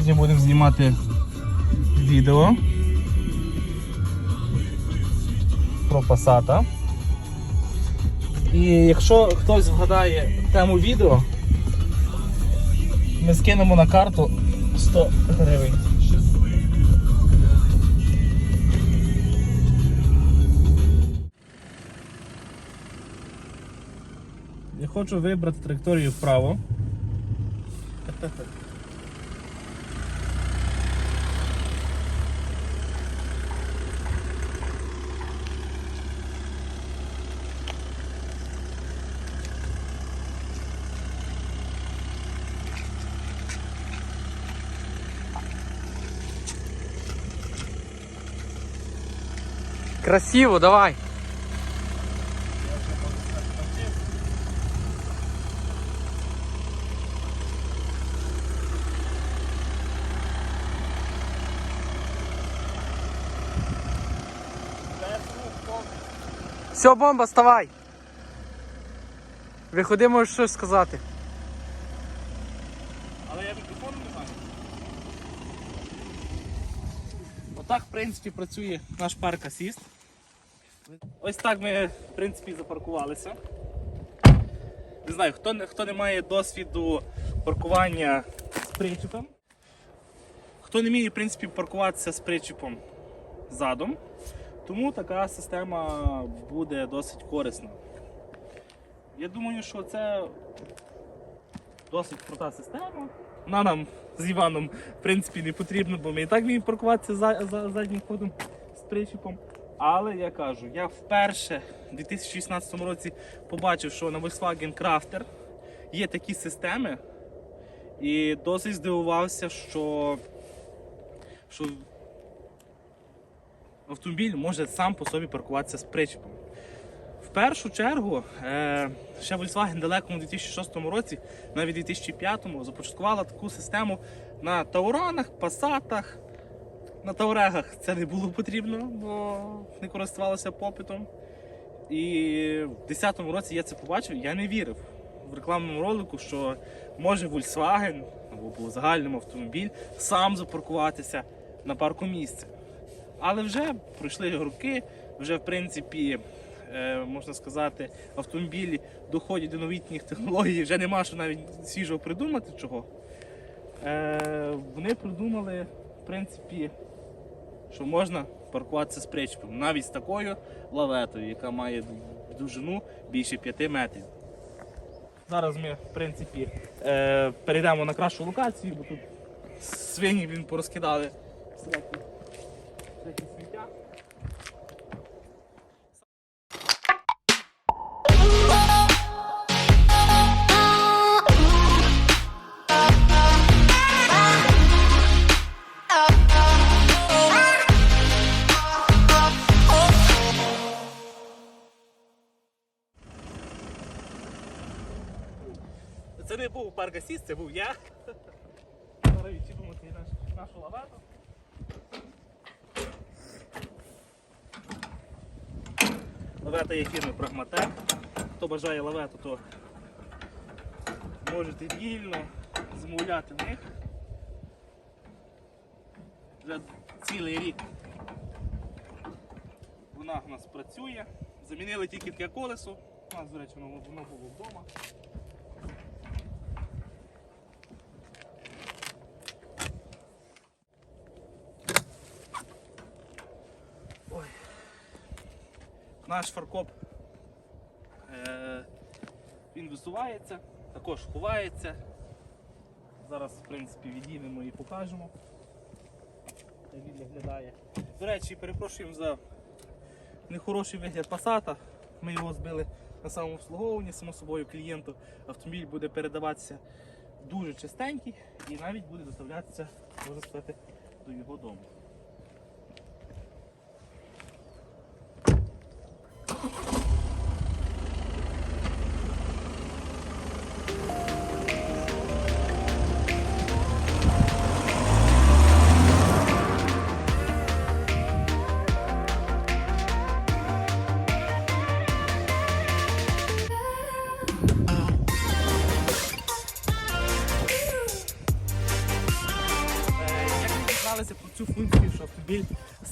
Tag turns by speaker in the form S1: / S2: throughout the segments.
S1: Сьогодні будемо знімати відео про Passat. І якщо хтось вгадає тему відео, ми скинемо на карту 100 гривень. Я хочу вибрати траєкторію вправо.
S2: Красиво, давай. Все, бомба, вставай. Виходи, можеш щось сказати.
S1: Але я мікрофон не знаю. Отак, в принципі, працює наш парк асіст. Ось так ми, в принципі, запаркувалися. Не знаю, хто хто не має досвіду паркування з причепом, хто не вміє, в принципі, паркуватися з причепом задом, тому така система буде досить корисна. Я думаю, що це досить крута система. Вона нам з Іваном в принципі не потрібна, бо ми і так вміємо паркуватися за, за заднім ходом з причепом. Але я кажу, я вперше у 2016 році побачив, що на Volkswagen Crafter є такі системи, і досить здивувався, що, що автомобіль може сам по собі паркуватися з причепом. В першу чергу, е, ще Volkswagen далекому 2006 році, навіть 2005 започаткувала таку систему на Тауранах, Пасатах. На Таурегах це не було потрібно, бо не користувалося попитом. І в 2010 році я це побачив, я не вірив в рекламному ролику, що може Volkswagen або загальному автомобіль сам запаркуватися на парку місце. Але вже пройшли роки, вже в принципі, е, можна сказати, автомобілі доходять до новітніх технологій, вже нема що навіть свіжого придумати чого. Е, Вони придумали, в принципі, що можна паркуватися з причепом, навіть з такою лаветою, яка має довжину більше 5 метрів. Зараз ми, в принципі, е, перейдемо на кращу локацію, бо тут свині він порозкидали Це не був парк асіст, це був я. Зараз наш, нашу лавету. Лавета є фірми Прагматек. Хто бажає лавету, то можете вільно замовляти в них. Вже цілий рік вона у нас працює. Замінили тільки таке колесо. У нас, до речі, воно було вдома. Наш фаркоп е, він висувається, також ховається. Зараз, в принципі, відійдемо і покажемо, як він виглядає. До речі, перепрошуємо за нехороший вигляд пасата. Ми його збили на самообслуговуванні, само собою клієнту. Автомобіль буде передаватися дуже чистенький і навіть буде доставлятися, можна сказати, до його дому.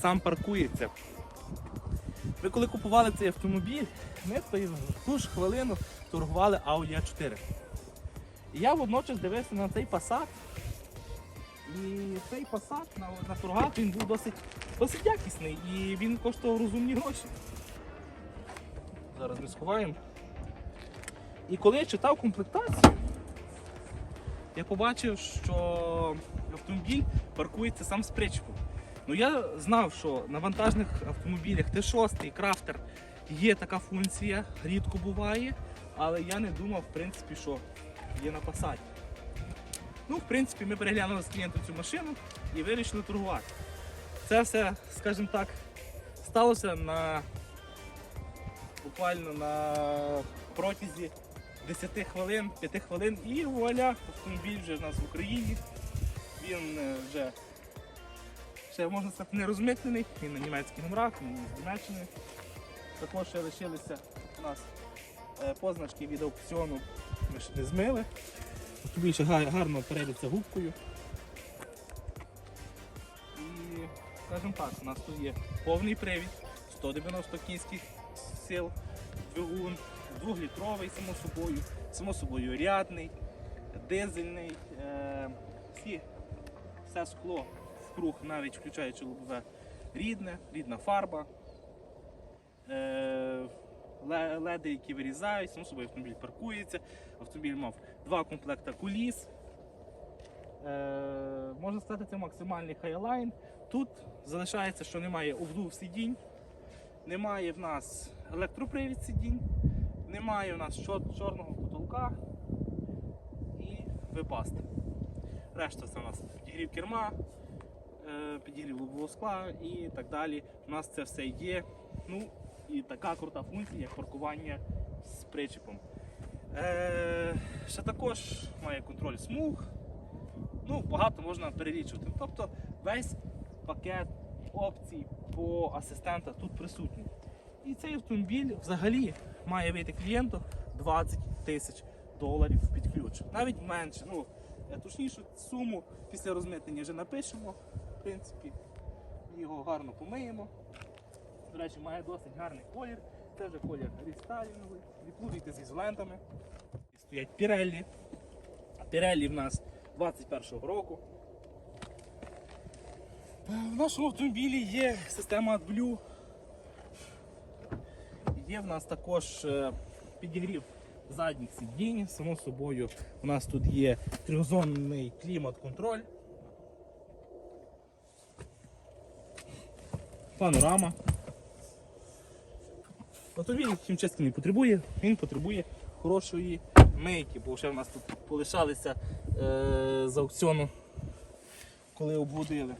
S1: Сам паркується. Ви коли купували цей автомобіль, ми ту ж хвилину торгували Audi a 4 І я водночас дивився на цей Passat. І цей Passat на, на торгах він був досить, досить якісний і він коштував розумні гроші. Зараз ми сховаємо. І коли я читав комплектацію, я побачив, що автомобіль паркується сам з причепом. Ну я знав, що на вантажних автомобілях Т6, Крафтер є така функція, рідко буває, але я не думав, в принципі, що є на Passat. Ну, в принципі, ми переглянули з клієнтом цю машину і вирішили торгувати. Це все, скажімо так, сталося на буквально на протязі 10 хвилин, 5 хвилин і вуаля, автомобіль вже в нас в Україні. Він е, вже ще можна сказати не розмитнений, він на німецьких номерах, він з Німеччини. Також ще лишилися у нас е, позначки від аукціону, ми ще не змили. Автомобіль ще гарно перейдеться губкою. І, скажімо так, у нас тут є повний привід, 190 кінських сил, двигун, двохлітровий, само собою, само собою рядний, дизельний, е, всі, все скло круг, навіть включаючи лобове, рідне, рідна фарба. Е, леди, які вирізають, само собою автомобіль паркується. Автомобіль мав два комплекти куліс. Е, можна сказати, це максимальний хайлайн. Тут залишається, що немає обдув сидінь, немає в нас електропривід сидінь, немає в нас чор- чорного потолка і випасти. Решта це у нас підігрів керма, підігрів лобового скла і так далі. У нас це все є. Ну і така крута функція, як паркування з причепом. Е, ще також має контроль смуг. Ну, багато можна перелічувати. Тобто весь пакет опцій по асистента тут присутній. І цей автомобіль взагалі має вийти клієнту 20 тисяч доларів під ключ. Навіть менше. Ну, е, точнішу суму після розмитнення вже напишемо. Принципі, його гарно помиємо. До речі, має досить гарний колір. Це вже колір рестайлінговий. Не плутайте з ізолентами. Стоять Pirelli. Pirelli в нас 21-го року. Е, В нашому автомобілі є система AdBlue. Є в нас також е, підігрів задніх сидінь. Само собою, у нас тут є трьохзонний клімат-контроль. Панорама. Автомобіль хімчистки не потребує, він потребує хорошої мийки, бо вже в нас тут полишалися е, з аукціону, коли обводили.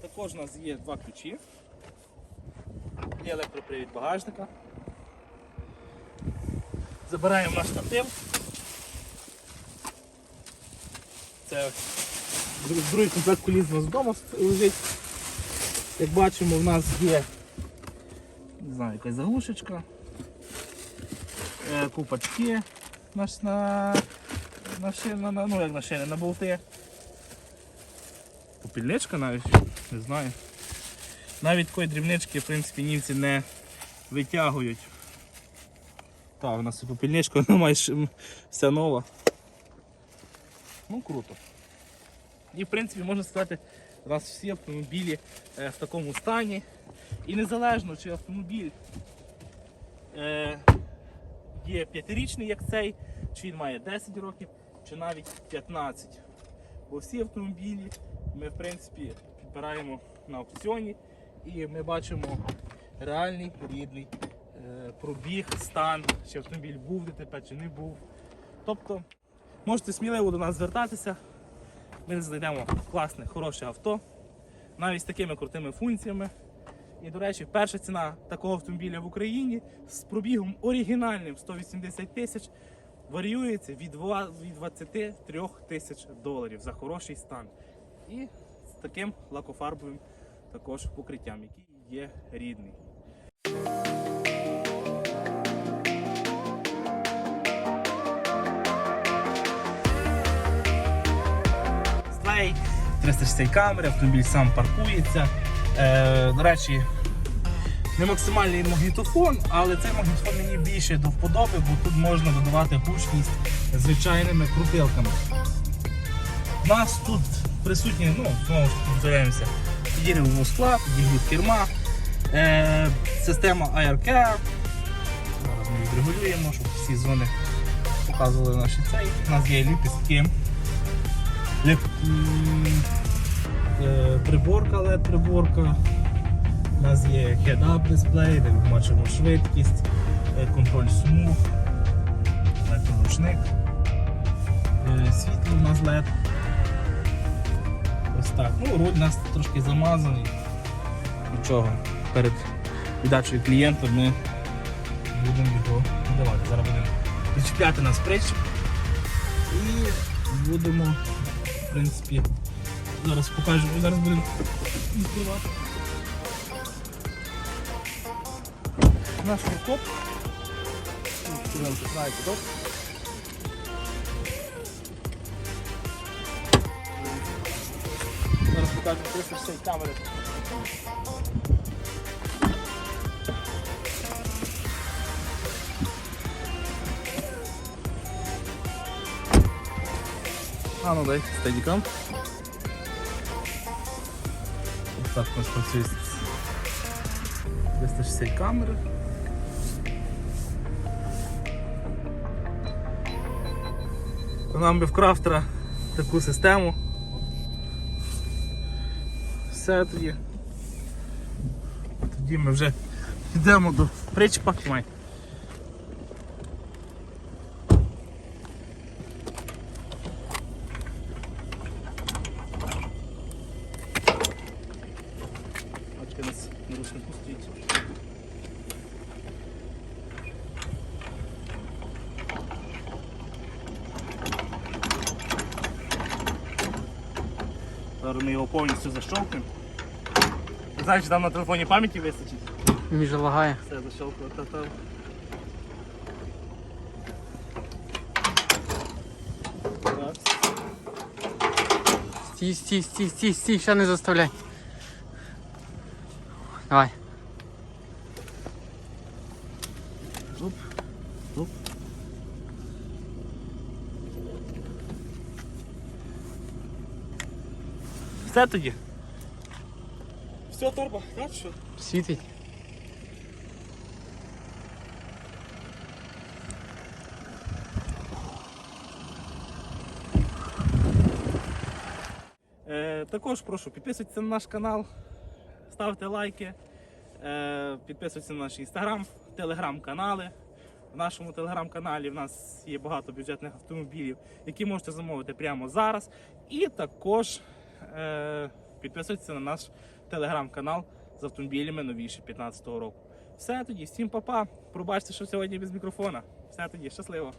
S1: Також у нас є два ключі. Є електропривід багажника. Забираємо наш штатив. Це другий комплект коліс у нас вдома лежить. Як бачимо, в нас є не знаю, якась заглушечка, е, купачки на, на, на, на, на, ну як на шини, на болти. Попільничка навіть, не знаю. Навіть такої дрібнички, в принципі, німці не витягують. Так, у нас і попільничка, вона майже вся нова. Ну круто. І в принципі можна сказати, у нас всі автомобілі е, в такому стані. І незалежно, чи автомобіль е, є п'ятирічний, як цей, чи він має 10 років, чи навіть 15. Бо всі автомобілі ми в принципі підбираємо на аукціоні і ми бачимо реальний рідний е, пробіг, стан, чи автомобіль був ДТП, чи не був. Тобто можете сміливо до нас звертатися. Ми знайдемо класне, хороше авто, навіть з такими крутими функціями. І, до речі, перша ціна такого автомобіля в Україні з пробігом оригінальним 180 тисяч варіюється від 23 тисяч доларів за хороший стан. І з таким лакофарбовим також покриттям, який є рідний. Дисплей, 360 камери, автомобіль сам паркується. Е, до речі, не максимальний магнітофон, але цей магнітофон мені більше до вподоби, бо тут можна додавати гучність звичайними крутилками. У нас тут присутні, ну, знову ж повторяємося, підігрів скла, підігрів керма, е, система AirCare. Зараз ми відрегулюємо, щоб всі зони показували наші цей. У нас є ліпістки. М, е, Приборка LED приборка. У нас є head-up дисплей, де ми бачимо швидкість, е, контроль смуг, електроручник. Е, Світло у нас LED. Ось так. Ну, руль у нас трошки замазаний. Нічого. Перед віддачею клієнта ми будемо його видавати. Зараз будемо відчіпляти нас причіп і будемо, принципі, зараз покажу, зараз будемо відкривати. Наш. Знаєте, так? Зараз покажу 360 камери. А ну дай, стедікам. Ось так у нас працює 360 камери. Нам би в крафтера таку систему. Все тоді. Тоді ми вже йдемо до причепа. Зараз ми його повністю защовкнемо. Не знаю, чи там на телефоні пам'яті вистачить.
S2: Між лагає.
S1: Все, защовкнуло. Та, та. Так.
S2: Стій, стій, стій, стій, стій, ще не заставляй. Давай.
S1: Все тоді. Все, торба, так що?
S2: Світить.
S1: Е, також прошу підписуйтесь на наш канал, ставте лайки, е, підписуйтесь на наш інстаграм, телеграм-канали. В нашому телеграм-каналі в нас є багато бюджетних автомобілів, які можете замовити прямо зараз. І також підписуйтесь на наш телеграм-канал з автомобілями новіше 2015 року. Все тоді, всім па-па. Пробачте, що сьогодні без мікрофона. Все тоді, щасливо.